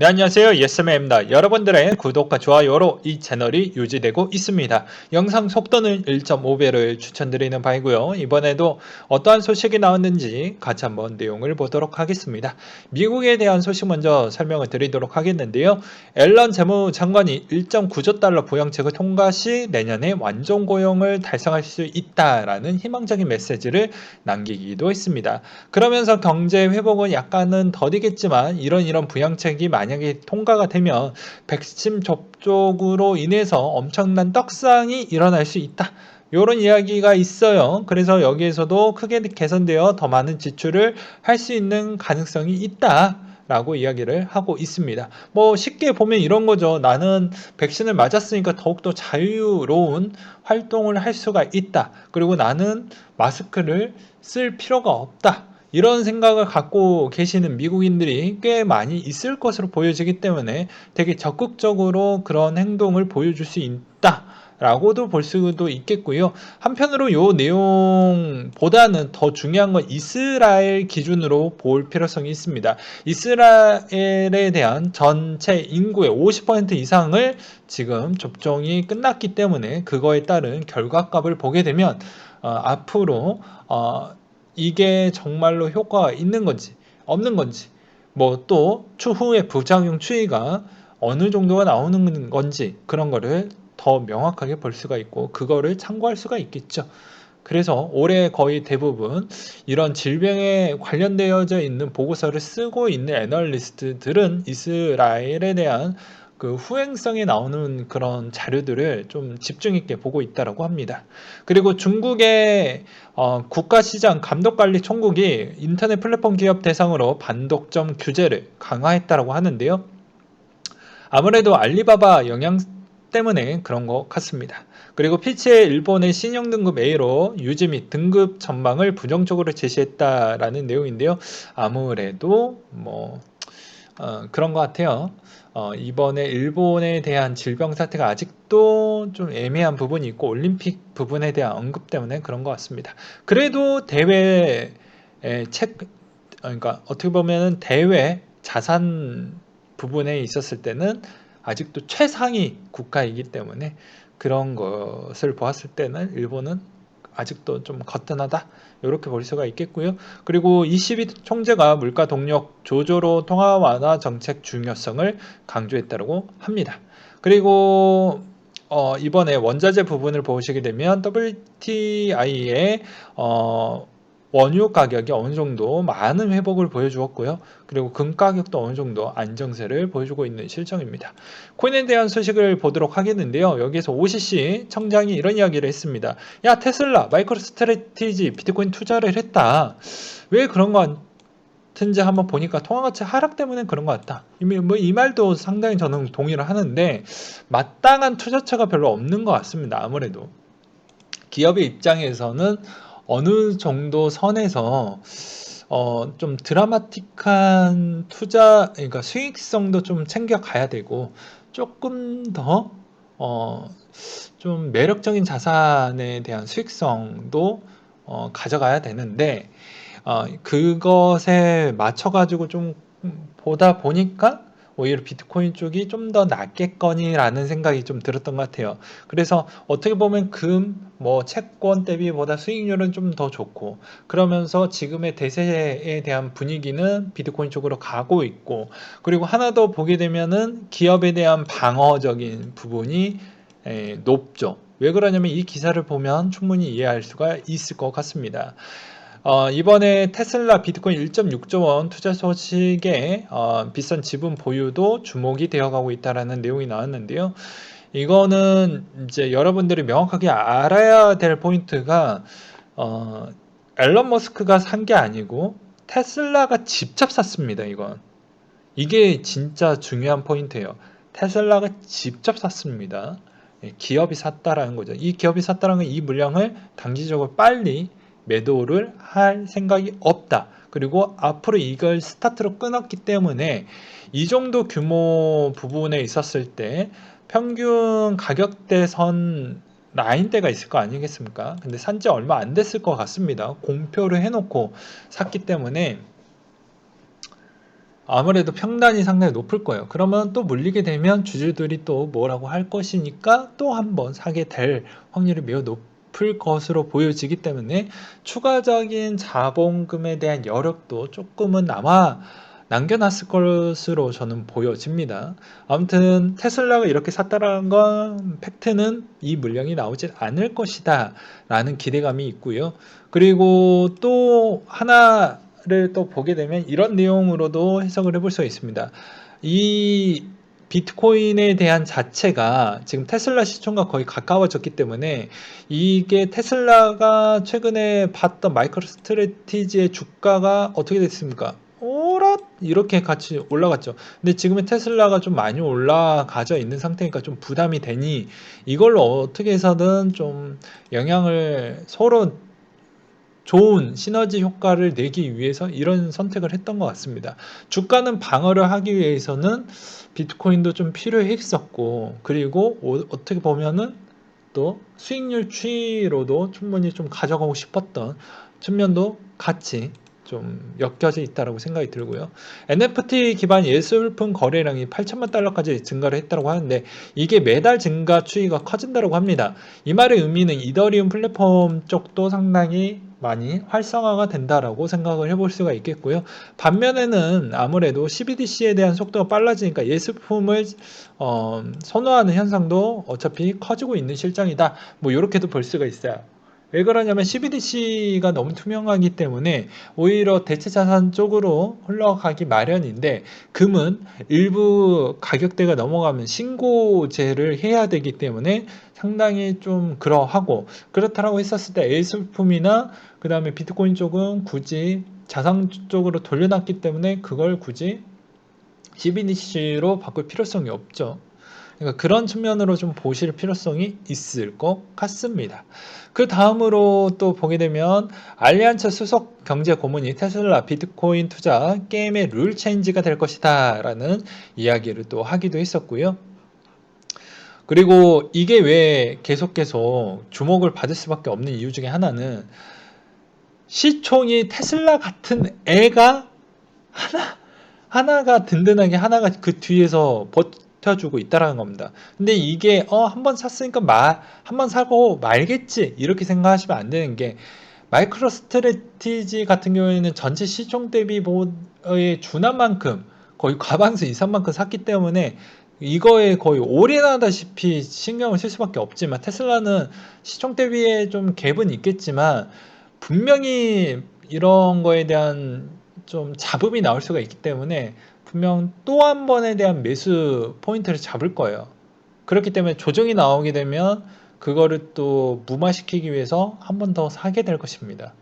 네, 안녕하세요. 예스맨입니다. 여러분들의 구독과 좋아요로 이 채널이 유지되고 있습니다. 영상 속도는 1.5배를 추천드리는 바이고요. 이번에도 어떠한 소식이 나왔는지 같이 한번 내용을 보도록 하겠습니다. 미국에 대한 소식 먼저 설명을 드리도록 하겠는데요. 앨런 재무장관이 1.9조 달러 부양책을 통과 시 내년에 완전 고용을 달성할 수 있다라는 희망적인 메시지를 남기기도 했습니다. 그러면서 경제 회복은 약간은 더디겠지만 이런 이런 부양책이 만약에 통과가 되면 백신 접촉으로 인해서 엄청난 떡상이 일어날 수 있다. 이런 이야기가 있어요. 그래서 여기에서도 크게 개선되어 더 많은 지출을 할 수 있는 가능성이 있다. 라고 이야기를 하고 있습니다. 뭐 쉽게 보면 이런 거죠. 나는 백신을 맞았으니까 더욱더 자유로운 활동을 할 수가 있다. 그리고 나는 마스크를 쓸 필요가 없다. 이런 생각을 갖고 계시는 미국인들이 꽤 많이 있을 것으로 보여지기 때문에 되게 적극적으로 그런 행동을 보여줄 수 있다. 라고도 볼 수도 있겠고요. 한편으로 요 내용보다는 더 중요한 건 이스라엘 기준으로 볼 필요성이 있습니다. 이스라엘에 대한 전체 인구의 50% 이상을 지금 접종이 끝났기 때문에 그거에 따른 결과값을 보게 되면 어, 앞으로 어, 이게 정말로 효과가 있는 건지 없는 건지 뭐 또 추후의 부작용 추이가 어느 정도가 나오는 건지 그런 거를 더 명확하게 볼 수가 있고 그거를 참고할 수가 있겠죠. 그래서 올해 거의 대부분 이런 질병에 관련되어져 있는 보고서를 쓰고 있는 애널리스트들은 이스라엘에 대한 그 후행성에 나오는 그런 자료들을 좀 집중 있게 보고 있다라고 합니다. 그리고 중국의 어, 국가시장 감독관리 총국이 인터넷 플랫폼 기업 대상으로 반독점 규제를 강화했다라고 하는데요. 아무래도 알리바바 영향 때문에 그런 것 같습니다. 그리고 피치의 일본의 신용 등급 A로 유지 및 등급 전망을 부정적으로 제시했다라는 내용인데요. 아무래도 뭐 어, 그런 것 같아요. 어, 이번에 일본에 대한 질병 사태가 아직도 좀 애매한 부분이 있고 올림픽 부분에 대한 언급 때문에 그런 것 같습니다. 그래도 대회 책 그러니까 어떻게 보면은 대회 자산 부분에 있었을 때는 아직도 최상위 국가이기 때문에 그런 것을 보았을 때는 일본은 아직도 좀 거뜬하다 이렇게 볼 수가 있겠고요. 그리고 22 총재가 물가 동력 조조로 통화 완화 정책 중요성을 강조했다고 합니다. 그리고 어, 이번에 원자재 부분을 보시게 되면 WTI의 어, 원유 가격이 어느 정도 많은 회복을 보여주었고요. 그리고 금 가격도 어느 정도 안정세를 보여주고 있는 실정입니다. 코인에 대한 소식을 보도록 하겠는데요. 여기에서 OCC 청장이 이런 이야기를 했습니다. 야 테슬라, 마이크로 스트레티지, 비트코인 투자를 했다. 왜 그런 거 같은지 한번 보니까 통화가치 하락 때문에 그런 것 같다. 뭐이 말도 상당히 저는 동의를 하는데 마땅한 투자처가 별로 없는 것 같습니다. 아무래도 기업의 입장에서는 어느 정도 선에서 어, 좀 드라마틱한 투자, 그러니까 수익성도 좀 챙겨가야 되고, 조금 더, 어, 좀 매력적인 자산에 대한 수익성도 어, 가져가야 되는데, 어, 그것에 맞춰가지고 좀 보다 보니까 오히려 비트코인 쪽이 좀 더 낫겠거니라는 생각이 좀 들었던 것 같아요. 그래서 어떻게 보면 금, 뭐 채권 대비보다 수익률은 좀 더 좋고 그러면서 지금의 대세에 대한 분위기는 비트코인 쪽으로 가고 있고 그리고 하나 더 보게 되면은 기업에 대한 방어적인 부분이 에, 높죠. 왜 그러냐면 이 기사를 보면 충분히 이해할 수가 있을 것 같습니다. 어, 이번에 테슬라 비트코인 1.6조 원 투자 소식에 어, 비싼 지분 보유도 주목이 되어가고 있다라는 내용이 나왔는데요. 이거는 이제 여러분들이 명확하게 알아야 될 포인트가 어, 앨런 머스크가 산 게 아니고 테슬라가 직접 샀습니다. 이건 이게 진짜 중요한 포인트예요. 테슬라가 직접 샀습니다. 예, 기업이 샀다라는 거죠. 이 기업이 샀다는 건 이 물량을 단기적으로 빨리 매도를 할 생각이 없다. 그리고 앞으로 이걸 스타트로 끊었기 때문에 이 정도 규모 부분에 있었을 때 평균 가격대 선 라인대가 있을 거 아니겠습니까? 근데 산지 얼마 안 됐을 것 같습니다. 공표를 해놓고 샀기 때문에 아무래도 평단이 상당히 높을 거예요. 그러면 또 물리게 되면 주주들이 또 뭐라고 할 것이니까 또 한번 사게 될 확률이 매우 높 을 것으로 보여지기 때문에 추가적인 자본금에 대한 여력도 조금은 남아 남겨놨을 것으로 저는 보여집니다. 아무튼 테슬라가 이렇게 샀다라는 건 팩트는 이 물량이 나오지 않을 것이다 라는 기대감이 있고요. 그리고 또 하나를 또 보게 되면 이런 내용으로도 해석을 해볼 수가 있습니다. 이 비트코인에 대한 자체가 지금 테슬라 시총과 거의 가까워졌기 때문에 이게 테슬라가 최근에 봤던 마이크로 스트레티지의 주가가 어떻게 됐습니까? 오랏 이렇게 같이 올라갔죠. 근데 지금의 테슬라가 좀 많이 올라가져 있는 상태니까 좀 부담이 되니 이걸로 어떻게 해서든 좀 영향을 서로 좋은 시너지 효과를 내기 위해서 이런 선택을 했던 것 같습니다. 주가는 방어를 하기 위해서는 비트코인도 좀 필요했었고 그리고 어- 어떻게 보면은 또 수익률 추이로도 충분히 좀 가져가고 싶었던 측면도 같이 좀 엮여져 있다라고 생각이 들고요. NFT 기반 예술품 거래량이 8천만 달러까지 증가를 했다고 하는데 이게 매달 증가 추이가 커진다고 합니다. 이 말의 의미는 이더리움 플랫폼 쪽도 상당히 많이 활성화가 된다라고 생각을 해볼 수가 있겠고요. 반면에는 아무래도 CBDC에 대한 속도가 빨라지니까 예술품을 어, 선호하는 현상도 어차피 커지고 있는 실정이다. 뭐 이렇게도 볼 수가 있어요. 왜 그러냐면 CBDC가 너무 투명하기 때문에 오히려 대체 자산 쪽으로 흘러가기 마련인데 금은 일부 가격대가 넘어가면 신고제를 해야 되기 때문에 상당히 좀 그러하고 그렇다라고 했었을 때 예술품이나 그 다음에 비트코인 쪽은 굳이 자산 쪽으로 돌려놨기 때문에 그걸 굳이 CBDC로 바꿀 필요성이 없죠. 그러니까 그런 측면으로 좀 보실 필요성이 있을 것 같습니다. 그 다음으로 또 보게 되면 알리안츠 수석 경제 고문이 테슬라 비트코인 투자 게임의 룰 체인지가 될 것이다 라는 이야기를 또 하기도 했었고요. 그리고 이게 왜 계속 계속 주목을 받을 수밖에 없는 이유 중에 하나는 시총이 테슬라 같은 애가 하나 하나가 든든하게 하나가 그 뒤에서 버 텨주고 있다라는 겁니다. 근데 이게 어 한 번 샀으니까 말한번 사고 말겠지 이렇게 생각하시면 안 되는 게 마이크로 스트레티지 같은 경우에는 전체 시총 대비에 준한 만큼 거의 과반수 이상만큼 샀기 때문에 이거에 거의 올인하다시피 신경을 쓸 수밖에 없지만 테슬라는 시총 대비에 좀 갭은 있겠지만 분명히 이런 거에 대한 좀 잡음이 나올 수가 있기 때문에 분명 또 한 번에 대한 매수 포인트를 잡을 거예요. 그렇기 때문에 조정이 나오게 되면 그거를 또 무마시키기 위해서 한 번 더 사게 될 것입니다.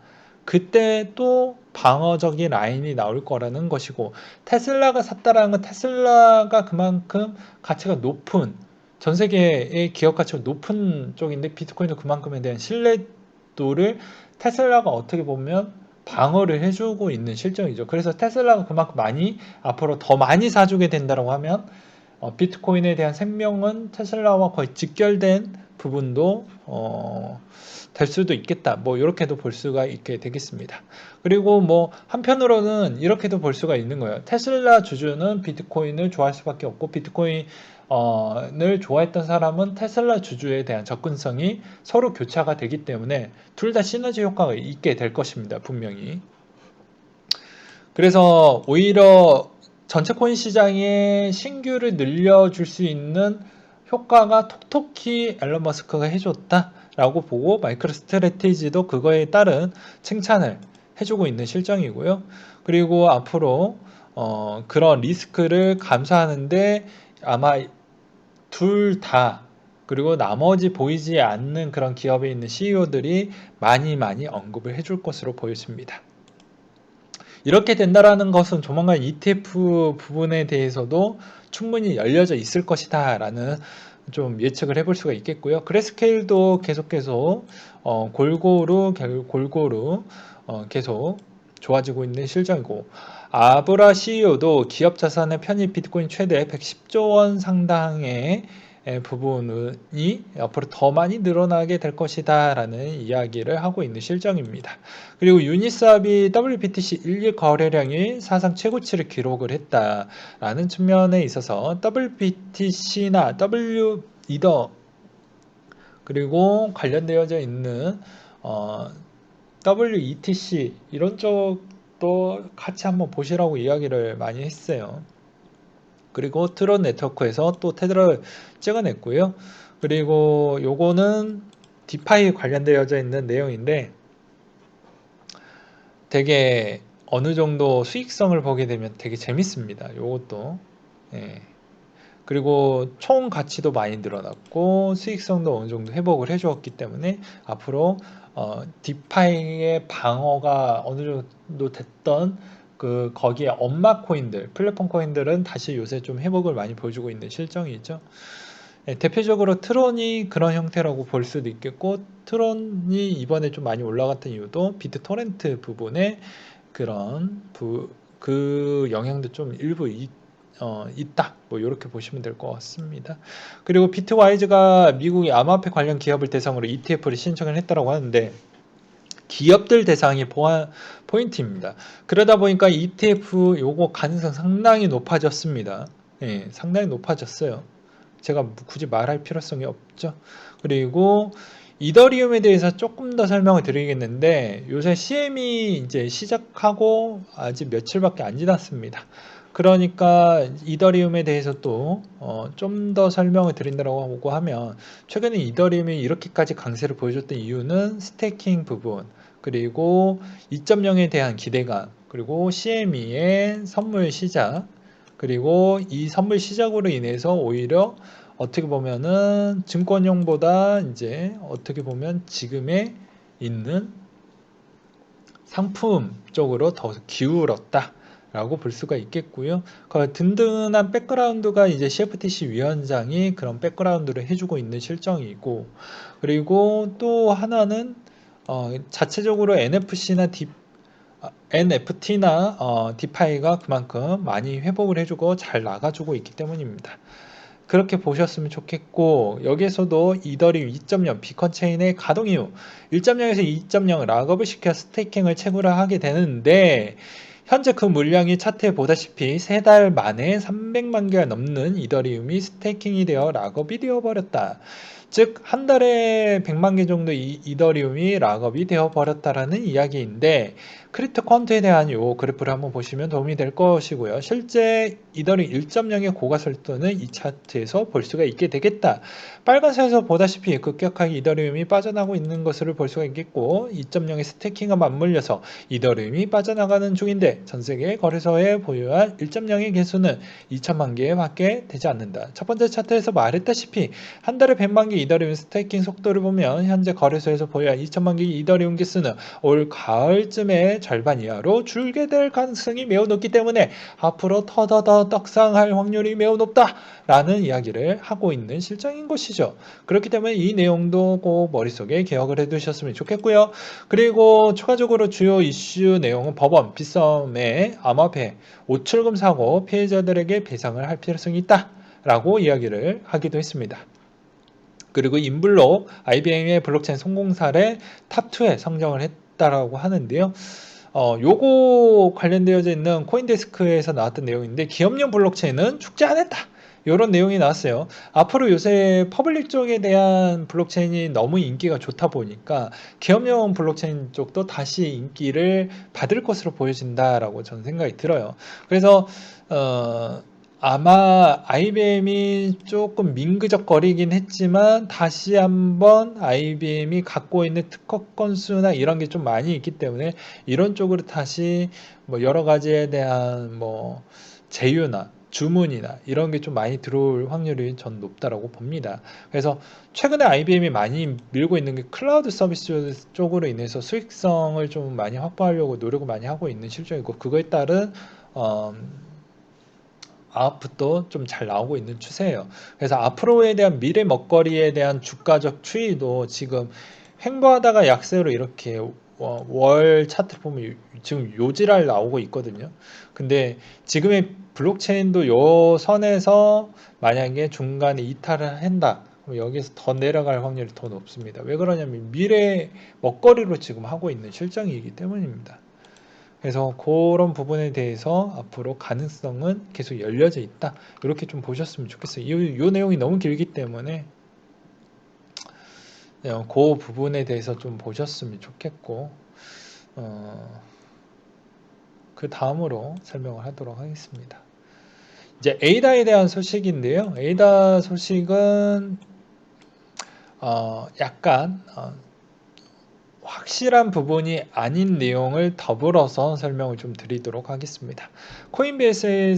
그때 또 방어적인 라인이 나올 거라는 것이고 테슬라가 샀다라는 건 테슬라가 그만큼 가치가 높은 전 세계의 기업 가치가 높은 쪽인데 비트코인도 그만큼에 대한 신뢰도를 테슬라가 어떻게 보면 방어를 해주고 있는 실정이죠. 그래서 테슬라가 그만큼 많이 앞으로 더 많이 사주게 된다고 하면 어, 비트코인에 대한 생명은 테슬라와 거의 직결된 부분도 어, 될 수도 있겠다. 뭐 이렇게도 볼 수가 있게 되겠습니다. 그리고 뭐 한편으로는 이렇게도 볼 수가 있는 거예요. 테슬라 주주는 비트코인을 좋아할 수밖에 없고 비트코인 을 좋아했던 사람은 테슬라 주주에 대한 접근성이 서로 교차가 되기 때문에 둘 다 시너지 효과가 있게 될 것입니다. 분명히. 그래서 오히려 전체 코인 시장에 신규를 늘려줄 수 있는 효과가 톡톡히 앨런 머스크가 해줬다라고 보고 마이크로 스트레티지도 그거에 따른 칭찬을 해주고 있는 실정이고요. 그리고 앞으로 어, 그런 리스크를 감수하는데 아마 둘 다 그리고 나머지 보이지 않는 그런 기업에 있는 CEO들이 많이 많이 언급을 해줄 것으로 보여집니다. 이렇게 된다라는 것은 조만간 ETF 부분에 대해서도 충분히 열려져 있을 것이다 라는 좀 예측을 해볼 수가 있겠고요. 그래스케일도 계속 계속 어, 골고루 골고루 어, 계속 좋아지고 있는 실정이고 아브라 CEO도 기업 자산의 편입 비트코인 최대 110조 원 상당의 부분이 앞으로 더 많이 늘어나게 될 것이다 라는 이야기를 하고 있는 실정입니다. 그리고 유니스합이 WBTC 1일 거래량이 사상 최고치를 기록을 했다라는 측면에 있어서 WBTC나 W 이더 그리고 관련되어져 있는 어, WETC 이런 쪽 도 같이 한번 보시라고 이야기를 많이 했어요. 그리고 트론 네트워크에서 또 테드를 찍어냈고요. 그리고 요거는 디파이 관련되어져 있는 내용인데 되게 어느 정도 수익성을 보게 되면 되게 재밌습니다. 요것도. 예. 그리고 총 가치도 많이 늘어났고 수익성도 어느 정도 회복을 해주었기 때문에 앞으로 어, 디파이의 방어가 어느 정도 됐던 그 거기에 엄마 코인들, 플랫폼 코인들은 다시 요새 좀 회복을 많이 보여주고 있는 실정이죠. 예, 대표적으로 트론이 그런 형태라고 볼 수도 있겠고 트론이 이번에 좀 많이 올라갔던 이유도 비트 토렌트 부분에 그런 부, 그 영향도 좀 일부 있, 어, 있다. 뭐 이렇게 보시면 될 것 같습니다. 그리고 비트와이즈가 미국의 암호화폐 관련 기업을 대상으로 ETF를 신청을 했다라고 하는데 기업들 대상이 보안 포인트입니다. 그러다 보니까 ETF 요거 가능성 상당히 높아졌습니다. 예, 상당히 높아졌어요. 제가 굳이 말할 필요성이 없죠. 그리고 이더리움에 대해서 조금 더 설명을 드리겠는데 요새 CM이 이제 시작하고 아직 며칠밖에 안 지났습니다. 그러니까 이더리움에 대해서 또 좀 더 설명을 드린다고 하면 최근에 이더리움이 이렇게까지 강세를 보여줬던 이유는 스테이킹 부분 그리고 2.0에 대한 기대감 그리고 CME의 선물 시작 그리고 이 선물 시작으로 인해서 오히려 어떻게 보면은 증권용보다 이제 어떻게 보면 지금에 있는 상품 쪽으로 더 기울었다. 라고 볼 수가 있겠고요. 그 든든한 백그라운드가 이제 CFTC 위원장이 그런 백그라운드를 해주고 있는 실정이고, 그리고 또 하나는 어, 자체적으로 NFC나 D, NFT나 어, 디파이가 그만큼 많이 회복을 해주고 잘 나가주고 있기 때문입니다. 그렇게 보셨으면 좋겠고 여기에서도 이더리 2.0 비컨 체인의 가동 이후 1.0에서 2.0 락업을 시켜 스테이킹을 채굴하게 되는데 현재 그 물량이 차트에 보다시피 세 달 만에 300만 개가 넘는 이더리움이 스테이킹이 되어 락업이 되어버렸다. 즉, 한 달에 100만 개 정도 이, 이더리움이 락업이 되어버렸다라는 이야기인데, 크립토 퀀트에 대한 요 그래프를 한번 보시면 도움이 될 것이고요. 실제 이더리 1.0의 고가 설도는 이 차트에서 볼 수가 있게 되겠다. 빨간색에서 보다시피 급격하게 이더리움이 빠져나가고 있는 것을 볼 수가 있겠고 2.0의 스태킹과 맞물려서 이더리움이 빠져나가는 중인데 전 세계 거래소에 보유한 1.0의 개수는 2천만 개밖에 되지 않는다. 첫 번째 차트에서 말했다시피 한 달에 100만 개 이더리움 스태킹 속도를 보면 현재 거래소에서 보유한 2천만 개 이더리움 개수는 올 가을쯤에 절반 이하로 줄게 될 가능성이 매우 높기 때문에 앞으로 터더더 떡상할 확률이 매우 높다라는 이야기를 하고 있는 실정인 것이죠. 그렇기 때문에 이 내용도 꼭 머릿속에 기억을 해두셨으면 좋겠고요. 그리고 추가적으로 주요 이슈 내용은 법원, 빗썸의 암호화폐, 오출금 사고 피해자들에게 배상을 할 필요성이 있다 라고 이야기를 하기도 했습니다. 그리고 인블록 IBM의 블록체인 성공 사례 탑2에 성장을 했다라고 하는데요. 어, 요거 관련되어져 있는 코인데스크에서 나왔던 내용인데 기업용 블록체인은 축제 안 했다. 이런 내용이 나왔어요. 앞으로 요새 퍼블릭 쪽에 대한 블록체인이 너무 인기가 좋다 보니까 기업용 블록체인 쪽도 다시 인기를 받을 것으로 보여진다라고 저는 생각이 들어요. 그래서 어, 아마 IBM이 조금 민그적거리긴 했지만 다시 한번 IBM이 갖고 있는 특허 건수나 이런 게 좀 많이 있기 때문에 이런 쪽으로 다시 뭐 여러 가지에 대한 뭐 제휴나 주문이나 이런 게 좀 많이 들어올 확률이 전 높다라고 봅니다. 그래서 최근에 IBM이 많이 밀고 있는 게 클라우드 서비스 쪽으로 인해서 수익성을 좀 많이 확보하려고 노력을 많이 하고 있는 실정이고 그거에 따른 어, 아웃풋도 좀 잘 나오고 있는 추세예요. 그래서 앞으로에 대한 미래 먹거리에 대한 주가적 추이도 지금 횡보하다가 약세로 이렇게 월 차트 보면 지금 요지랄 나오고 있거든요. 근데 지금의 블록체인도 요 선에서 만약에 중간에 이탈을 한다. 여기서 더 내려갈 확률이 더 높습니다. 왜 그러냐면 미래 먹거리로 지금 하고 있는 실정이기 때문입니다. 그래서 그런 부분에 대해서 앞으로 가능성은 계속 열려져 있다. 이렇게 좀 보셨으면 좋겠어요. 이, 이 내용이 너무 길기 때문에 어, 그 부분에 대해서 좀 보셨으면 좋겠고 어, 그 다음으로 설명을 하도록 하겠습니다. 이제 에이다에 대한 소식인데요. 에이다 소식은 어, 약간 어, 확실한 부분이 아닌 내용을 더불어서 설명을 좀 드리도록 하겠습니다. 코인베이스에서와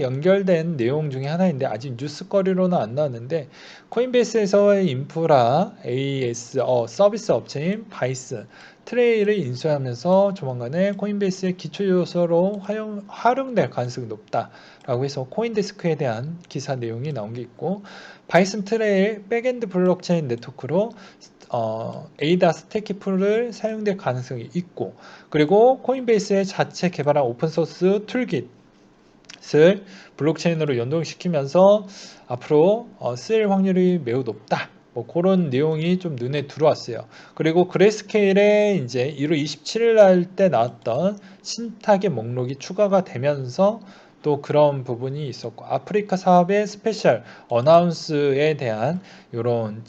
연결된 내용 중에 하나인데 아직 뉴스거리로는 안 나왔는데 코인베이스에서의 인프라 AS 어, 서비스 업체인 바이스 트레이를 인수하면서 조만간에 코인베이스의 기초 요소로 활용, 활용될 가능성이 높다 라고 해서 코인데스크에 대한 기사 내용이 나온 게 있고 바이슨 트레이 백엔드 블록체인 네트워크로 어, 에이다 스테키 풀을 사용될 가능성이 있고 그리고 코인베이스의 자체 개발한 오픈소스 툴깃을 블록체인으로 연동시키면서 앞으로 어, 쓸 확률이 매우 높다. 뭐 그런 내용이 좀 눈에 들어왔어요. 그리고 그레이스케일에 이제 1월 27일 날 때 나왔던 신탁의 목록이 추가가 되면서 또 그런 부분이 있었고 아프리카 사업의 스페셜 어나운스에 대한 이런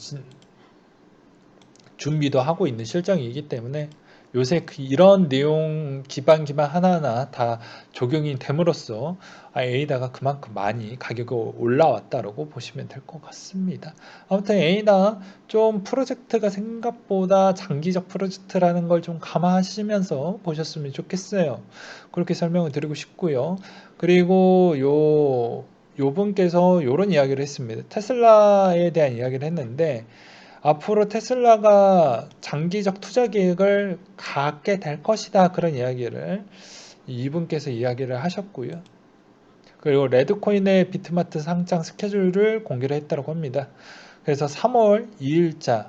준비도 하고 있는 실정이기 때문에 요새 그 이런 내용 기반 기반 하나하나 다 적용이 됨으로써 에이다가 그만큼 많이 가격이 올라왔다라고 보시면 될 것 같습니다. 아무튼 에이다 좀 프로젝트가 생각보다 장기적 프로젝트라는 걸 좀 감안하시면서 보셨으면 좋겠어요. 그렇게 설명을 드리고 싶고요. 그리고 요 요 분께서 이런 이야기를 했습니다. 테슬라에 대한 이야기를 했는데 앞으로 테슬라가 장기적 투자 계획을 갖게 될 것이다. 그런 이야기를 이분께서 이야기를 하셨고요. 그리고 레드코인의 비트마트 상장 스케줄을 공개를 했다고 합니다. 그래서 3월 2일자에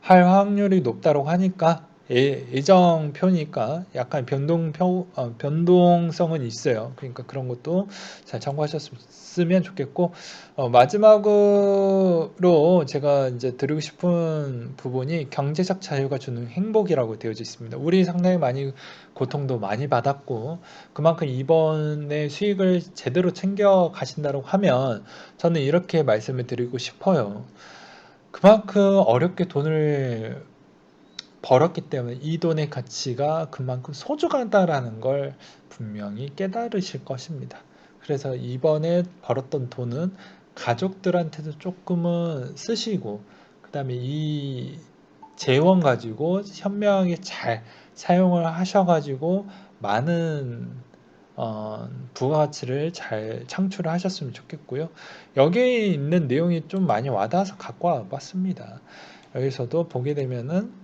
할 확률이 높다고 하니까 예, 정표니까 약간 변동표, 어, 변동성은 있어요. 그러니까 그런 것도 잘 참고하셨으면 좋겠고, 어, 마지막으로 제가 이제 드리고 싶은 부분이 경제적 자유가 주는 행복이라고 되어져 있습니다. 우리 상당히 많이 고통도 많이 받았고, 그만큼 이번에 수익을 제대로 챙겨 가신다고 하면 저는 이렇게 말씀을 드리고 싶어요. 그만큼 어렵게 돈을 벌었기 때문에 이 돈의 가치가 그만큼 소중하다라는 걸 분명히 깨달으실 것입니다. 그래서 이번에 벌었던 돈은 가족들한테도 조금은 쓰시고 그 다음에 이 재원 가지고 현명하게 잘 사용을 하셔가지고 많은 어, 부가가치를 잘 창출을 하셨으면 좋겠고요. 여기에 있는 내용이 좀 많이 와닿아서 갖고 와봤습니다. 여기서도 보게 되면은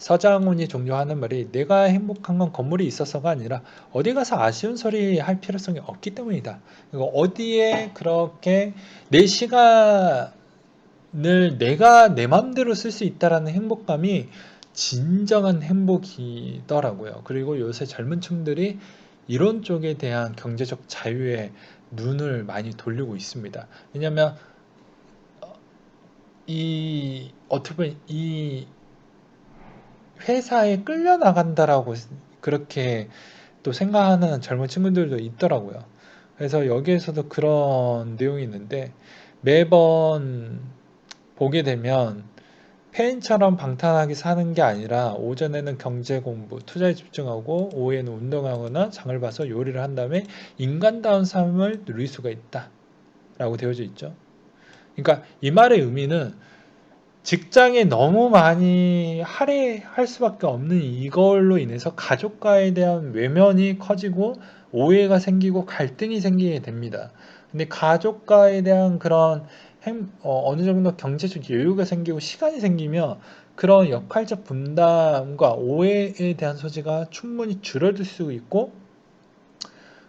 서장훈이 종료하는 말이 내가 행복한 건 건물이 있어서가 아니라 어디 가서 아쉬운 소리 할 필요성이 없기 때문이다. 그리고 어디에 그렇게 내 시간을 내가 내 마음대로 쓸 수 있다라는 행복감이 진정한 행복이더라고요. 그리고 요새 젊은 층들이 이런 쪽에 대한 경제적 자유에 눈을 많이 돌리고 있습니다. 왜냐하면 이 어떻게 보면 이 회사에 끌려 나간다라고 그렇게 또 생각하는 젊은 친구들도 있더라고요. 그래서 여기에서도 그런 내용이 있는데 매번 보게 되면 폐인처럼 방탕하게 사는 게 아니라 오전에는 경제 공부, 투자에 집중하고 오후에는 운동하거나 장을 봐서 요리를 한 다음에 인간다운 삶을 누릴 수가 있다. 라고 되어져 있죠. 그러니까 이 말의 의미는 직장에 너무 많이 할애할 수밖에 없는 이걸로 인해서 가족과에 대한 외면이 커지고 오해가 생기고 갈등이 생기게 됩니다. 근데 가족과에 대한 그런 행, 어, 느 정도 경제적 여유가 생기고 시간이 생기면 그런 역할적 분담과 오해에 대한 소지가 충분히 줄어들 수 있고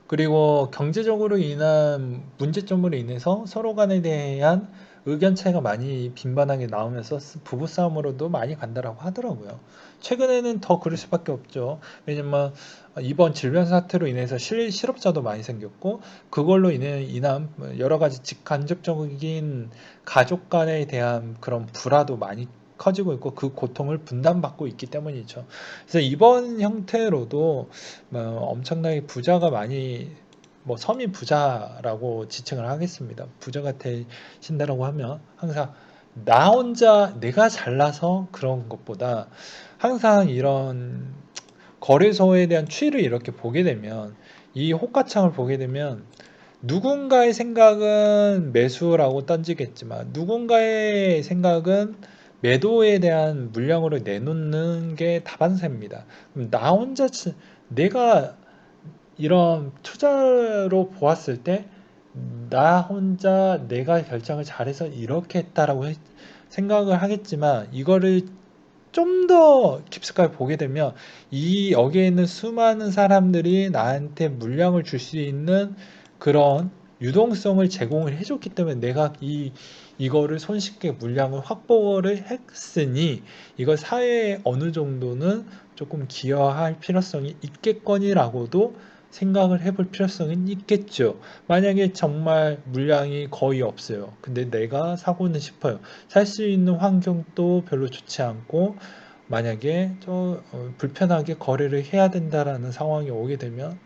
그리고 경제적으로 인한 문제점으로 인해서 서로 간에 대한 의견 차이가 많이 빈번하게 나오면서 스- 부부싸움으로도 많이 간다라고 하더라고요. 최근에는 더 그럴 수밖에 없죠. 왜냐면 이번 질병 사태로 인해서 실, 실업자도 많이 생겼고 그걸로 인해 인한 여러 가지 직간접적인 가족 간에 대한 그런 불화도 많이 커지고 있고 그 고통을 분담받고 있기 때문이죠. 그래서 이번 형태로도 뭐 엄청나게 부자가 많이 뭐 서민 부자라고 지칭을 하겠습니다. 부자가 되신다라고 하면 항상 나 혼자 내가 잘나서 그런 것보다 항상 이런 거래소에 대한 추이를 이렇게 보게 되면 이 호가창을 보게 되면 누군가의 생각은 매수라고 던지겠지만 누군가의 생각은 매도에 대한 물량으로 내놓는 게 다반사입니다. 나 혼자 치- 내가 이런 투자로 보았을 때 나 혼자 내가 결정을 잘해서 이렇게 했다라고 했- 생각을 하겠지만 이거를 좀 더 깊숙하게 보게 되면 이 여기에 있는 수많은 사람들이 나한테 물량을 줄 수 있는 그런 유동성을 제공을 해줬기 때문에 내가 이 이거를 손쉽게 물량을 확보를 했으니 이걸 사회에 어느 정도는 조금 기여할 필요성이 있겠거니라고도 생각을 해볼 필요성은 있겠죠. 만약에 정말 물량이 거의 없어요. 근데 내가 사고는 싶어요. 살 수 있는 환경도 별로 좋지 않고 만약에 저 어, 불편하게 거래를 해야 된다라는 상황이 오게 되면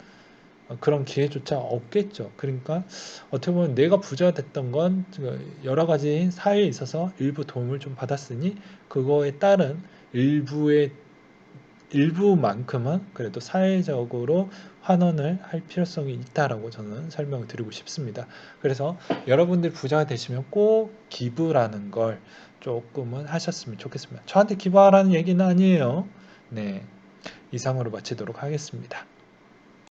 어, 그런 기회조차 없겠죠. 그러니까 어떻게 보면 내가 부자가 됐던 건 여러 가지 사회에 있어서 일부 도움을 좀 받았으니 그거에 따른 일부의 일부만큼은 그래도 사회적으로 환원을 할 필요성이 있다라고 저는 설명을 드리고 싶습니다. 그래서 여러분들 부자가 되시면 꼭 기부라는 걸 조금은 하셨으면 좋겠습니다. 저한테 기부하라는 얘기는 아니에요. 네. 이상으로 마치도록 하겠습니다.